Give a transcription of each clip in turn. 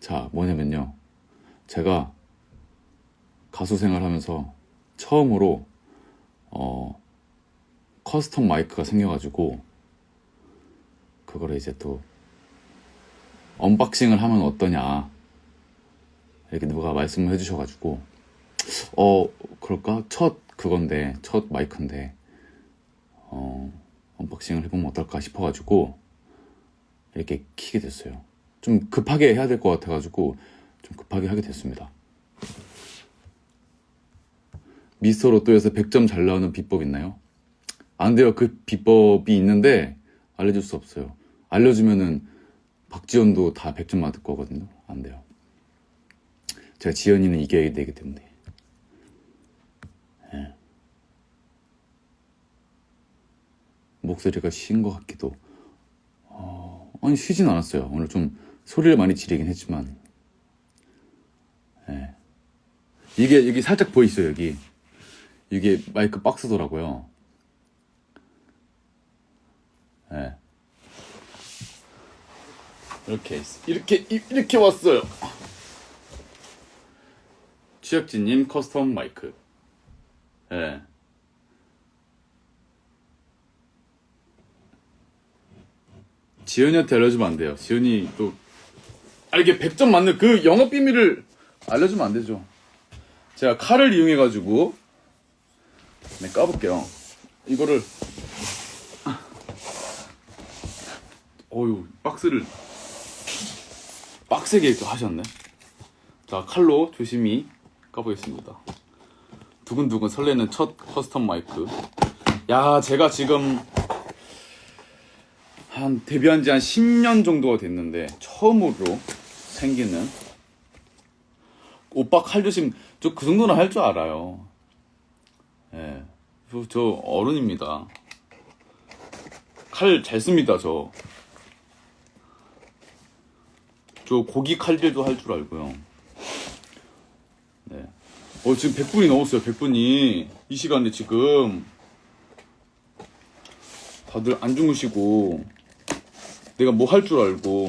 자, 뭐냐면요. 제가 가수 생활하면서 처음으로 어 커스텀 마이크가 생겨가지고 그거를 이제 또 언박싱을 하면 어떠냐 이렇게 누가 말씀을 해주셔가지고 어 그럴까 첫 그건데 첫 마이크인데 어 언박싱을 해보면 어떨까 싶어가지고 이렇게 키게 됐어요. 좀 급하게 해야 될 것 같아가지고 좀 급하게 하게 됐습니다. 미스터 로또에서 100점 잘 나오는 비법 있나요? 안 돼요. 그 비법이 있는데 알려줄 수 없어요. 알려주면은 박지원도 다 100점 맞을 거거든요. 안 돼요. 제가 지연이는 이겨야 되기 때문에. 예. 목소리가 쉰 것 같기도. 어, 아니 쉬진 않았어요. 오늘 좀 소리를 많이 지르긴 했지만. 예. 이게 여기 살짝 보이시죠 여기. 이게 마이크 박스더라고요. 예. 이렇게 이렇게 이렇게 왔어요. 취약진님 커스텀 마이크. 예. 지연이한테 알려주면 안 돼요. 지연이 또 아, 이게 100점 맞는 그 영업 비밀을 알려주면 안 되죠. 제가 칼을 이용해가지고 네, 까볼게요. 이거를 어유 박스를 빡세게 또 하셨네. 자 칼로 조심히 까보겠습니다. 두근두근 설레는 첫 커스텀 마이크. 야 제가 지금 한 데뷔한 지 한 10년 정도가 됐는데 처음으로 생기는 오빠 칼 조심 저 그 정도는 할 줄 알아요. 예. 저, 저 어른입니다. 칼 잘 씁니다, 저. 저 고기 칼질도 할 줄 알고요. 네. 어, 지금 100분이 넘었어요, 100분이. 이 시간에 지금. 다들 안 주무시고, 내가 뭐 할 줄 알고,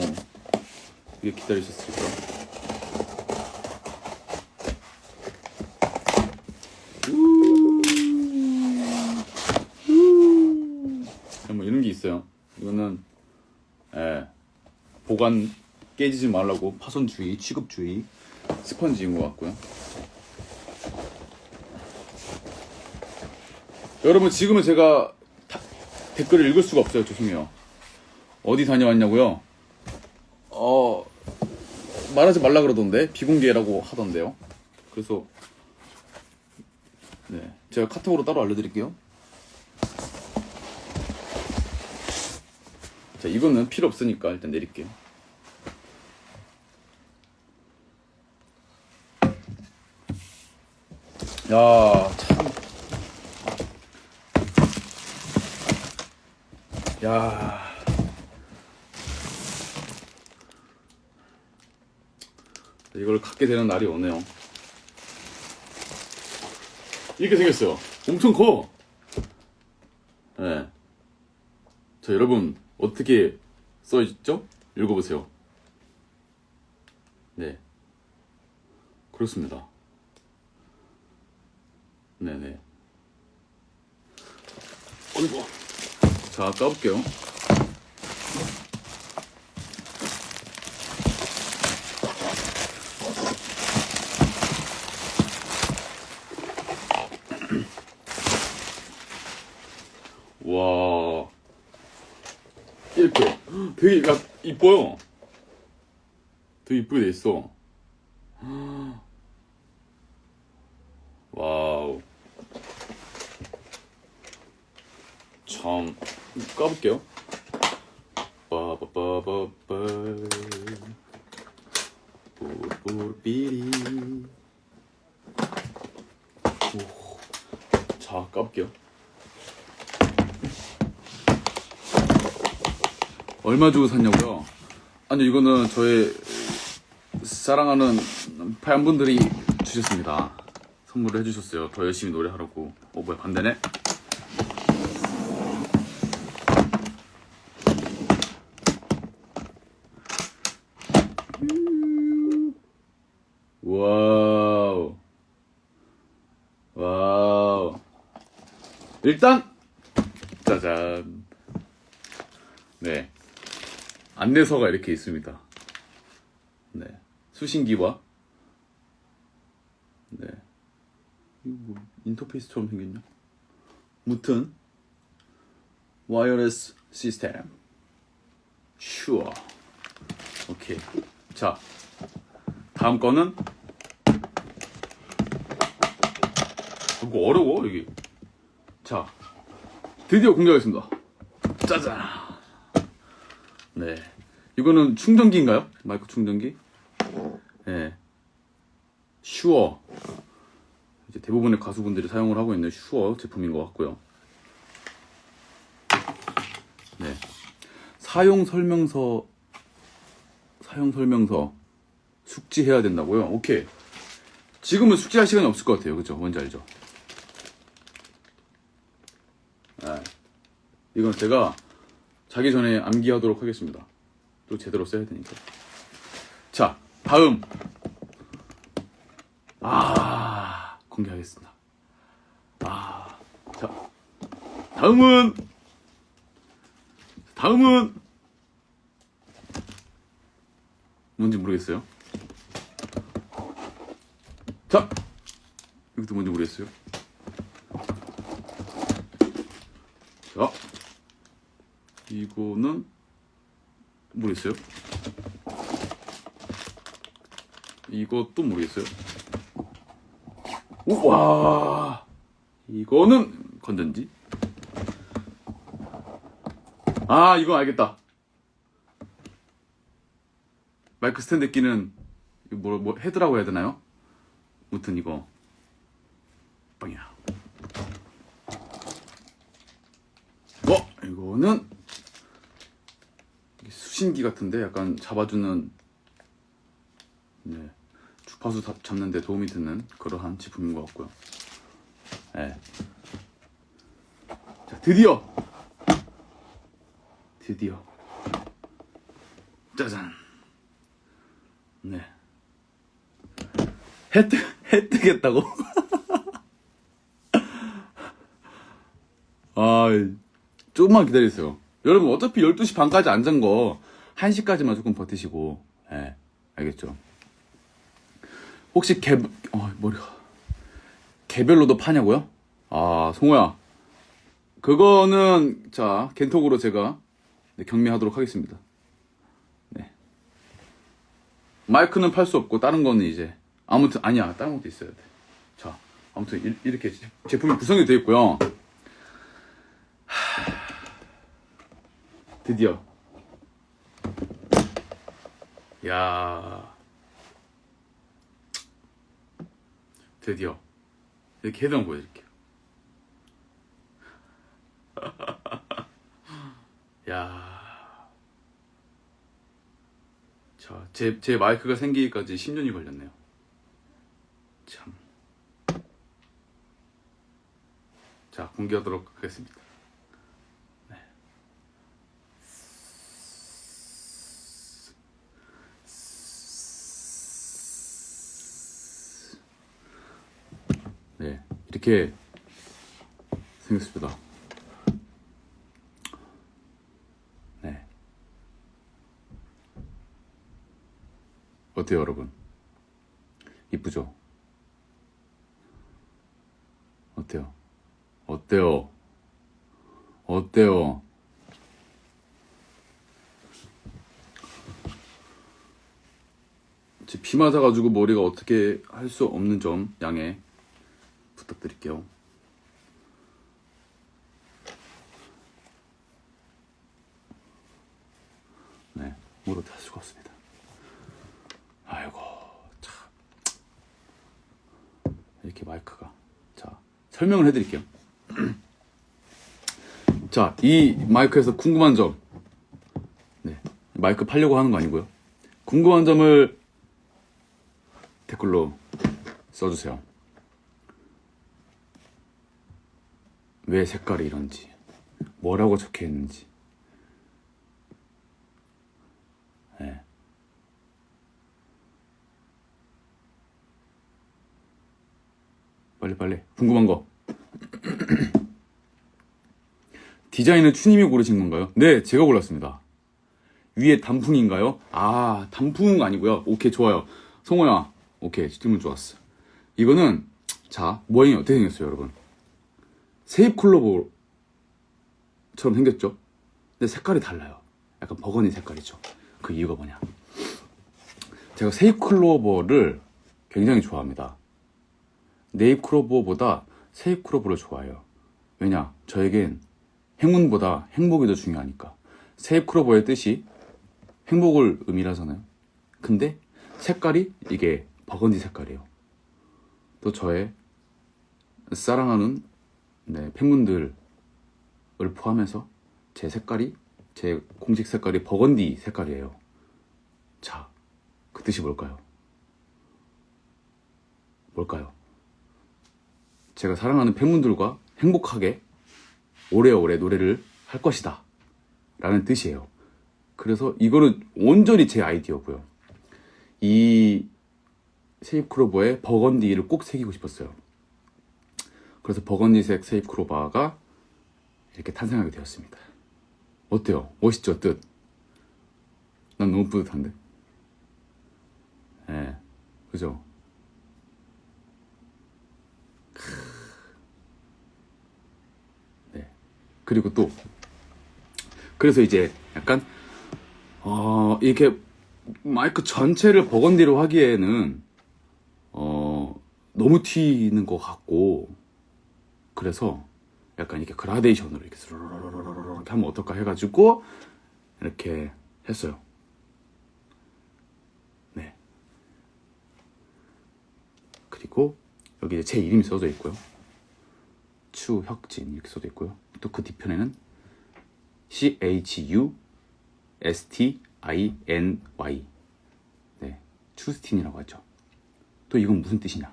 이게 기다리셨을까? 뭐 이런 게 있어요. 이거는 예, 보관 깨지지 말라고 파손주의, 취급주의 스펀지인 것 같고요. 여러분 지금은 제가 다- 댓글을 읽을 수가 없어요. 죄송해요. 어디 다녀왔냐고요? 어 말하지 말라 그러던데 비공개라고 하던데요. 그래서 네 제가 카톡으로 따로 알려드릴게요. 자, 이거는 필요 없으니까 일단 내릴게요. 야, 참. 야. 이걸 갖게 되는 날이 오네요. 이렇게 생겼어요. 엄청 커. 네. 자, 여러분, 어떻게 써있죠? 읽어보세요. 네. 그렇습니다. 네네. 어이구. 자, 까볼게요. 와. 이렇게 되게 약 이뻐요. 되게 이쁘게 돼 있어. 와우. 참 까볼게요. 빠바바바바 뽀뽀삐리 오. 자 까볼게요. 얼마 주고 샀냐고요? 아니 이거는 저의 사랑하는 팬분들이 주셨습니다. 선물을 해주셨어요. 더 열심히 노래하라고. 어 뭐야 반대네? 와우. 와우. 일단 짜잔. 안내서가 이렇게 있습니다. 네. 수신기와 네. 뭐 인터페이스처럼 생겼냐? 무튼 와이어레스 시스템. 슈어. 오케이. 자. 다음 거는 이거 어려워 여기. 자. 드디어 공개하겠습니다. 짜잔. 네. 이거는 충전기인가요? 마이크 충전기? 네. 슈어. 이제 대부분의 가수분들이 사용을 하고 있는 슈어 제품인 것 같고요. 네. 사용 설명서, 사용 설명서 숙지해야 된다고요? 오케이. 지금은 숙지할 시간이 없을 것 같아요. 그죠? 뭔지 알죠? 네. 이건 제가 자기 전에 암기하도록 하겠습니다. 또 제대로 써야 되니까. 자, 다음. 아, 공개하겠습니다. 아, 자, 다음은, 다음은, 뭔지 모르겠어요. 자, 이것도 뭔지 모르겠어요. 자, 이거는 모르겠어요. 이것도 모르겠어요. 우와, 이거는 건전지. 아, 이거 알겠다. 마이크 스탠드 끼는 뭐, 뭐 헤드라고 해야 되나요? 무튼 이거 빵이야. 어, 이거는 수신기 같은데 약간 잡아주는 네, 주파수 잡- 잡는데 도움이 되는 그러한 제품인 것 같고요. 네. 자, 드디어 드디어 짜잔. 네. 해 뜨, 해 뜨겠다고? 아, 조금만 기다리세요. 여러분, 어차피 12시 반까지 안 잔 거, 1시까지만 조금 버티시고, 예, 알겠죠? 혹시 개, 어, 머리가. 개별로도 파냐고요? 아, 송호야. 그거는, 자, 겐톡으로 제가 네, 경매하도록 하겠습니다. 네. 마이크는 팔 수 없고, 다른 거는 이제, 아무튼, 아니야, 다른 것도 있어야 돼. 자, 아무튼, 이- 이렇게 제- 제품이 구성이 되어 있고요. 드디어. 야 드디어. 이렇게 해동 보여드릴게요. 야 자, 제, 제 마이크가 생기기까지 10년이 걸렸네요. 참. 자, 공개하도록 하겠습니다. 네, 이렇게 생겼습니다. 네. 어때요, 여러분? 이쁘죠? 어때요? 어때요? 어때요? 제비 맞아가지고 머리가 어떻게 할 수 없는 점 양해 부탁드릴게요. 네, 할 수가 없습니다. 아이고, 참. 이렇게 마이크가. 자, 설명을 해드릴게요. 자, 이 마이크에서 궁금한 점. 네, 마이크 팔려고 하는 거 아니고요. 궁금한 점을 댓글로 써주세요. 왜 색깔이 이런지, 뭐라고 적혀 있는지. 네. 빨리 빨리 궁금한 거. 디자인은 추님이 고르신 건가요? 네, 제가 골랐습니다. 위에 단풍인가요? 아, 단풍 아니고요. 오케이, 좋아요. 성호야, 오케이, 질문 좋았어. 이거는 자 모양이 어떻게 생겼어요, 여러분? 세입 콜로버처럼 생겼죠? 근데 색깔이 달라요. 약간 버거니 색깔이죠. 그 이유가 뭐냐? 제가 세입 클로버를 굉장히 좋아합니다. 네잎 클로버보다 세잎 클로버를 좋아해요. 왜냐? 저에겐 행운보다 행복이 더 중요하니까. 세잎 클로버의 뜻이 행복을 의미하잖아요. 근데 색깔이 이게 버건디 색깔이에요. 또 저의 사랑하는 네, 팬분들을 포함해서 제 색깔이 제 공식 색깔이 버건디 색깔이에요. 자, 그 뜻이 뭘까요? 뭘까요? 제가 사랑하는 팬분들과 행복하게 오래오래 노래를 할 것이다. 라는 뜻이에요. 그래서 이거는 온전히 제 아이디어고요. 이 세입 크로버에 버건디를 꼭 새기고 싶었어요. 그래서 버건디색 세입 크로버가 이렇게 탄생하게 되었습니다. 어때요? 멋있죠, 뜻? 난 너무 뿌듯한데? 예, 네, 그죠? 네. 그리고 또, 그래서 이제 약간, 어, 이렇게 마이크 전체를 버건디로 하기에는, 어, 너무 튀는 것 같고, 그래서 약간 이렇게 그라데이션으로 이렇게 이렇게 하면 어떨까 해가지고, 이렇게 했어요. 네. 그리고 여기 제 이름이 써져 있고요. 추혁진 이렇게 써져 있고요. 또 그 뒤편에는 C H U S T I N Y 네, 추스틴이라고 하죠. 또 이건 무슨 뜻이냐?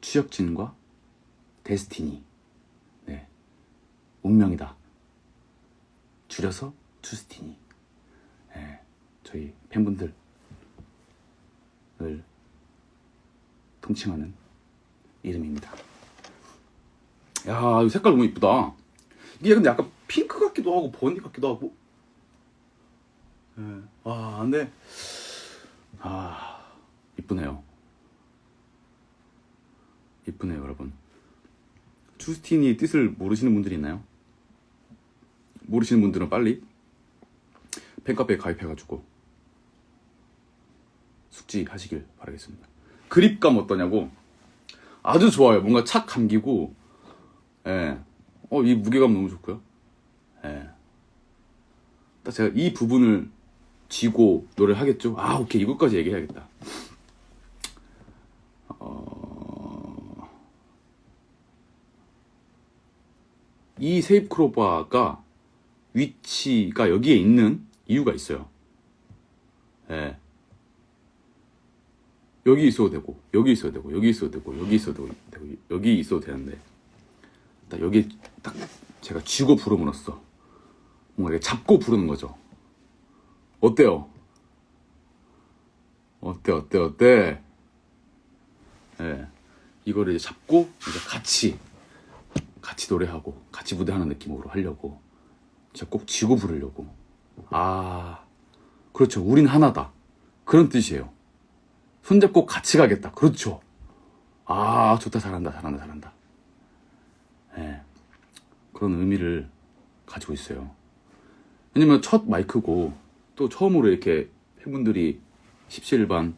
추혁진과 데스티니, 네, 운명이다. 줄여서 추스티니. 네, 저희 팬분들을 통칭하는 이름입니다. 야, 이 색깔 너무 이쁘다. 이게 근데 약간 핑크 같기도 하고 버니 같기도 하고. 예. 와, 근데 아, 이쁘네요. 이쁘네요, 여러분. 주스틴이 뜻을 모르시는 분들이 있나요? 모르시는 분들은 빨리 팬카페에 가입해가지고 숙지하시길 바라겠습니다. 그립감 어떠냐고? 아주 좋아요. 뭔가 착 감기고, 예. 어, 이 무게감 너무 좋고요. 예. 딱 제가 이 부분을 쥐고 노래를 하겠죠? 아, 오케이. 이것까지 얘기해야겠다. 어... 이 세입 크로바가 위치가 여기에 있는 이유가 있어요. 예. 여기 있어도 되고 여기 있어도 되고 여기 있어도 되고 여기 있어도 되고 여기 있어도 되는데 딱 여기 딱 제가 쥐고 부름으로써 뭔가 이렇게 잡고 부르는 거죠. 어때요? 어때 어때 어때? 예. 네. 이거를 이제 잡고 이제 같이 같이 노래하고 같이 무대하는 느낌으로 하려고 제가 꼭 쥐고 부르려고 아 그렇죠 우린 하나다 그런 뜻이에요 손잡고 같이 가겠다. 그렇죠. 아, 좋다. 잘한다. 잘한다. 잘한다. 예. 네, 그런 의미를 가지고 있어요. 왜냐면 첫 마이크고 또 처음으로 이렇게 팬분들이 17반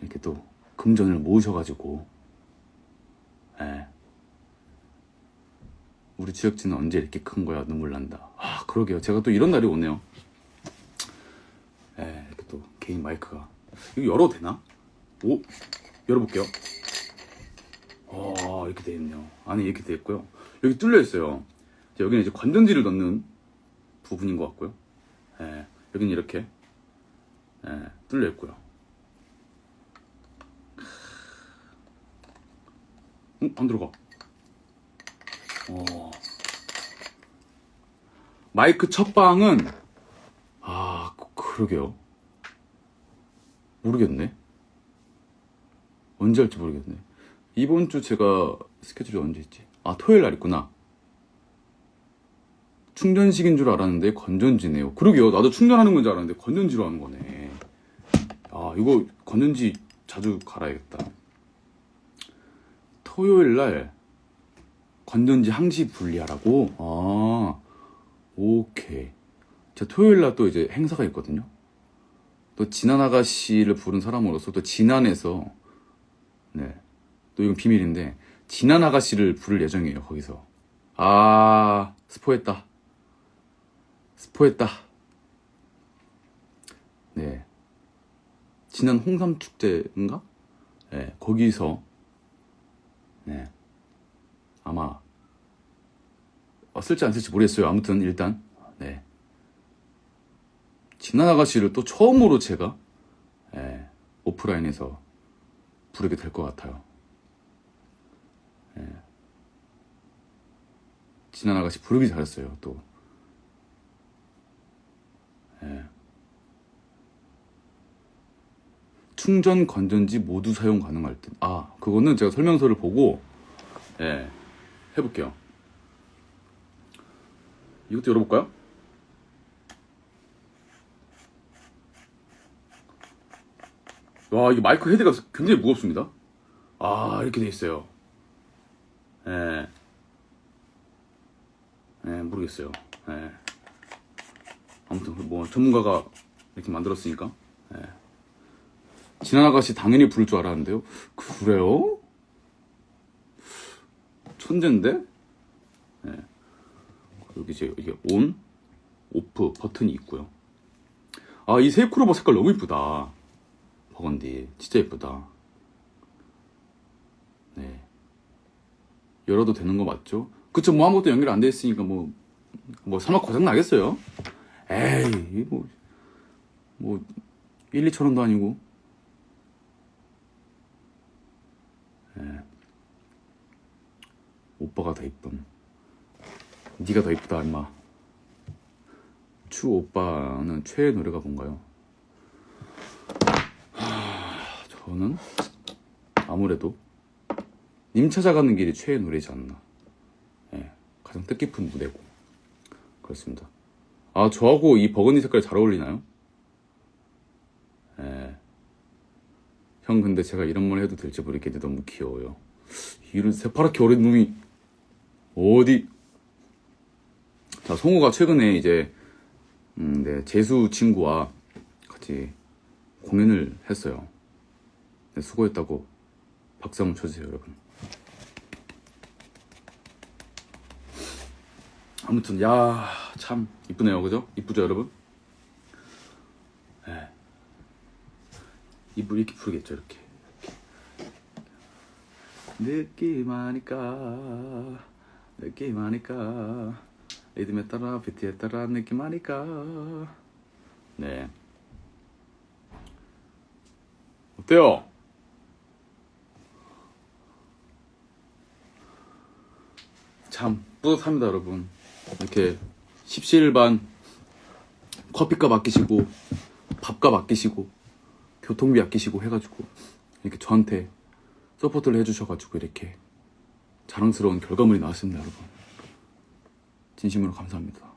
이렇게 또 금전을 모으셔가지고 예. 우리 지역진은 언제 이렇게 큰 거야? 눈물 난다. 아 그러게요. 제가 또 이런 날이 오네요. 예, 이렇게 또 개인 마이크가. 이거 열어도 되나? 오 열어볼게요. 아 이렇게 돼 있네요. 안에 이렇게 돼 있고요. 여기 뚫려 있어요. 여기는 이제 건전지를 넣는 부분인 것 같고요. 예, 여기는 이렇게 예, 뚫려 있고요. 응? 안 들어가 어. 마이크 첫 방은 아 그러게요 모르겠네. 언제 할지 모르겠네. 이번 주 제가 스케줄이 언제 있지? 아, 토요일 날 있구나. 충전식인 줄 알았는데 건전지네요. 그러게요. 나도 충전하는 건 줄 알았는데 건전지로 하는 거네. 아, 이거 건전지 자주 갈아야겠다. 토요일 날 건전지 항시 분리하라고? 아, 오케이. 제가 토요일 날 또 이제 행사가 있거든요. 또 진한 아가씨를 부른 사람으로서 또 진안에서 네. 또 이건 비밀인데 진한 아가씨를 부를 예정이에요. 거기서. 아, 스포했다. 스포했다. 네. 지난 홍삼 축제인가? 네, 거기서 네. 아마 어, 쓸지 안 쓸지 모르겠어요. 아무튼 일단 네. 진한 아가씨를 또 처음으로 제가 예, 오프라인에서 부르게 될 것 같아요. 예. 진한 아가씨 부르기 잘했어요. 또 예. 충전 건전지 모두 사용 가능할 듯. 아, 그거는 제가 설명서를 보고 예, 해볼게요. 이것도 열어볼까요? 와, 이게 마이크 헤드가 굉장히 무겁습니다. 아, 이렇게 돼 있어요. 예. 예, 모르겠어요. 예. 아무튼, 뭐, 전문가가 이렇게 만들었으니까. 예. 진한 아가씨 당연히 부를 줄 알았는데요. 그래요? 천재인데? 예. 여기 이제 이게 온, 오프 버튼이 있고요. 아, 이 세이크로버 색깔 너무 이쁘다. 버건디. 진짜 이쁘다. 네. 열어도 되는 거 맞죠? 그쵸, 뭐 아무것도 연결 안 돼 있으니까 뭐, 뭐 설마 고장 나겠어요? 에이, 뭐, 뭐, 1, 2천 원도 아니고. 예. 오빠가 더 이쁨. 네가 더 이쁘다, 임마. 추 오빠는 최애 노래가 뭔가요? 하, 저는 아무래도 님 찾아가는 길이 최애 노래지 않나. 예, 가장 뜻깊은 무대고 그렇습니다. 아 저하고 이 버건디 색깔 잘 어울리나요? 예. 형 근데 제가 이런 말 해도 될지 모르겠는데 너무 귀여워요. 이런 새파랗게 어린 놈이 어디? 자 성우가 최근에 이제 음, 네, 재수 친구와 같이 공연을 했어요. 네, 수고했다고 박수 한번 쳐주세요, 여러분. 아무튼 야 참 이쁘네요, 그죠? 이쁘죠, 여러분? 네. 이쁘 이렇게 부르겠죠, 이렇게. 느낌하니까 느낌하니까 리듬에 따라 비트에 따라 느낌하니까. 네. 어때요? 참 뿌듯합니다 여러분. 이렇게 십시일반 커피값 아끼시고 밥값 아끼시고 교통비 아끼시고 해가지고 이렇게 저한테 서포트를 해주셔가지고 이렇게 자랑스러운 결과물이 나왔습니다 여러분 진심으로 감사합니다